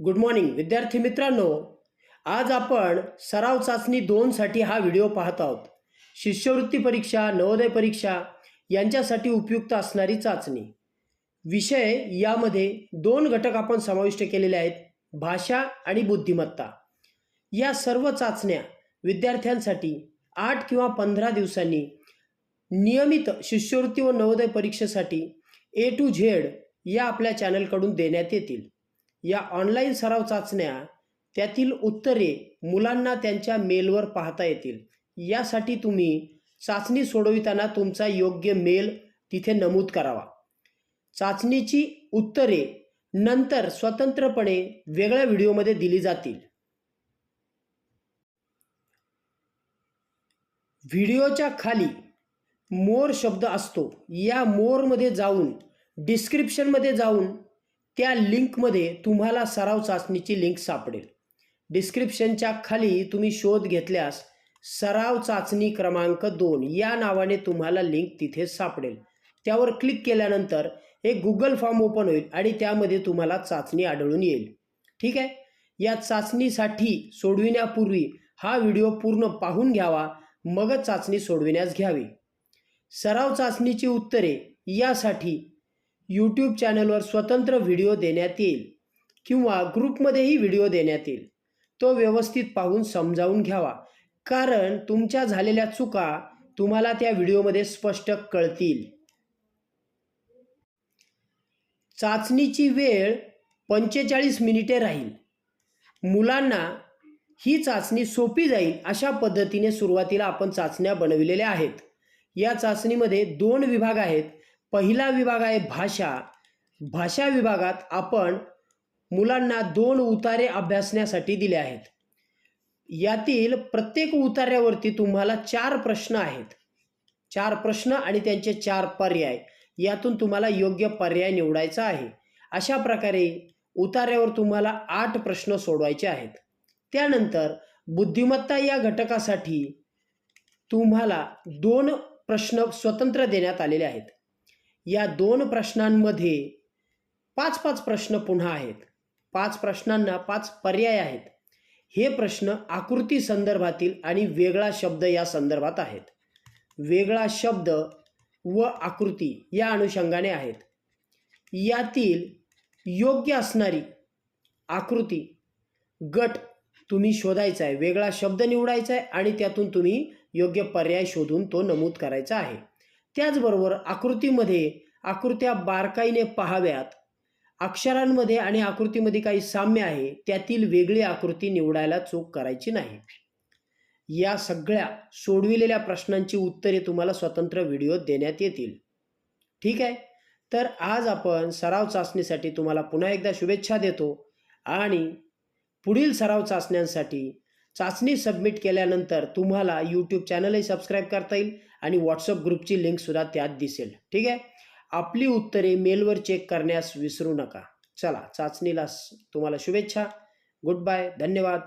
Good morning विद्यार्थी मित्रांनो. आज आपण सराव चाचणी दोनसाठी हा व्हिडिओ पाहत आहोत. शिष्यवृत्ती परीक्षा नवोदय परीक्षा यांच्यासाठी उपयुक्त असणारी चाचणी. विषय यामध्ये दोन घटक आपण समाविष्ट केलेले आहेत भाषा आणि बुद्धिमत्ता. या सर्व चाचण्या विद्यार्थ्यांसाठी आठ किंवा पंधरा दिवसांनी नियमित शिष्यवृत्ती व नवोदय परीक्षेसाठी ए टू झेड या आपल्या चॅनलकडून देण्यात येतील. या ऑनलाईन सराव चाचण्या त्यातील उत्तरे मुलांना त्यांच्या मेलवर पाहता येतील. यासाठी तुम्ही चाचणी सोडविताना तुमचा योग्य मेल तिथे नमूद करावा. चाचणीची उत्तरे नंतर स्वतंत्रपणे वेगळ्या व्हिडिओमध्ये दिली जातील. व्हिडिओच्या खाली मोर शब्द असतो. या मोरमध्ये जाऊन डिस्क्रिप्शनमध्ये जाऊन त्या लिंकमध्ये तुम्हाला सराव चाचणीची लिंक सापडेल. डिस्क्रिप्शनच्या खाली तुम्ही शोध घेतल्यास सराव चाचणी क्रमांक दोन या नावाने तुम्हाला लिंक तिथे सापडेल. त्यावर क्लिक केल्यानंतर एक गुगल फॉर्म ओपन होईल आणि त्यामध्ये तुम्हाला चाचणी आढळून येईल. ठीक आहे? या चाचणीसाठी सोडविण्यापूर्वी हा व्हिडिओ पूर्ण पाहून घ्यावा मगच चाचणी सोडविण्यास घ्यावी. सराव चाचणीची उत्तरे यासाठी यूट्यूब चॅनलवर स्वतंत्र व्हिडिओ देण्यात येईल किंवा ग्रुपमध्येही व्हिडिओ देण्यात येईल. तो व्यवस्थित पाहून समजावून घ्यावा. कारण तुमच्या झालेल्या चुका तुम्हाला त्या व्हिडिओमध्ये स्पष्ट कळतील. चाचणीची वेळ पंचेचाळीस मिनिटे राहील. मुलांना ही चाचणी सोपी जाईल अशा पद्धतीने सुरुवातीला आपण चाचण्या बनविलेल्या आहेत. या चाचणीमध्ये दोन विभाग आहेत. पहिला विभाग आहे भाषा. भाषा विभागात आपण मुलांना दोन उतारे अभ्यासण्यासाठी दिले आहेत. यातील प्रत्येक उतार्यावरती तुम्हाला चार प्रश्न आहेत. चार प्रश्न आणि त्यांचे चार पर्याय. यातून तुम्हाला योग्य पर्याय निवडायचा आहे. अशा प्रकारे उतार्यावर तुम्हाला आठ प्रश्न सोडवायचे आहेत. त्यानंतर बुद्धिमत्ता या घटकासाठी तुम्हाला दोन प्रश्न स्वतंत्र देण्यात आलेले आहेत. या दोन प्रश्नांमध्ये पाच पाच प्रश्न पुन्हा आहेत. पाच प्रश्नांना पाच पर्याय आहेत. हे प्रश्न आकृती संदर्भातील आणि वेगळा शब्द या संदर्भात आहेत. वेगळा शब्द व आकृती या अनुषंगाने आहेत. यातील योग्य असणारी आकृती गट तुम्ही शोधायचा आहे. वेगळा शब्द निवडायचा आहे आणि त्यातून तुम्ही योग्य पर्याय शोधून तो नमूद करायचा आहे. त्याचबरोबर आकृतीमध्ये आकृत्या बारकाईने पाहाव्यात. अक्षरांमध्ये आणि आकृतीमध्ये काही साम्य आहे त्यातील वेगळी आकृती निवडायला चूक करायची नाही. या सगळ्या सोडविलेल्या प्रश्नांची उत्तरे तुम्हाला स्वतंत्र व्हिडिओ देण्यात येतील. ठीक आहे? तर आज आपण सराव चाचणीसाठी तुम्हाला पुन्हा एकदा शुभेच्छा देतो आणि पुढील सराव चाचण्यांसाठी चाचणी सबमिट केल्यानंतर तुम्हाला यूट्यूब चॅनलही सबस्क्राईब करता येईल. आणि व्हॉट्सअप ग्रुपची लिंकसुद्धा त्यात दिसेल. ठीक आहे? आपली उत्तरे मेलवर चेक करण्यास विसरू नका. चला चाचणीला तुम्हाला शुभेच्छा. गुड बाय धन्यवाद.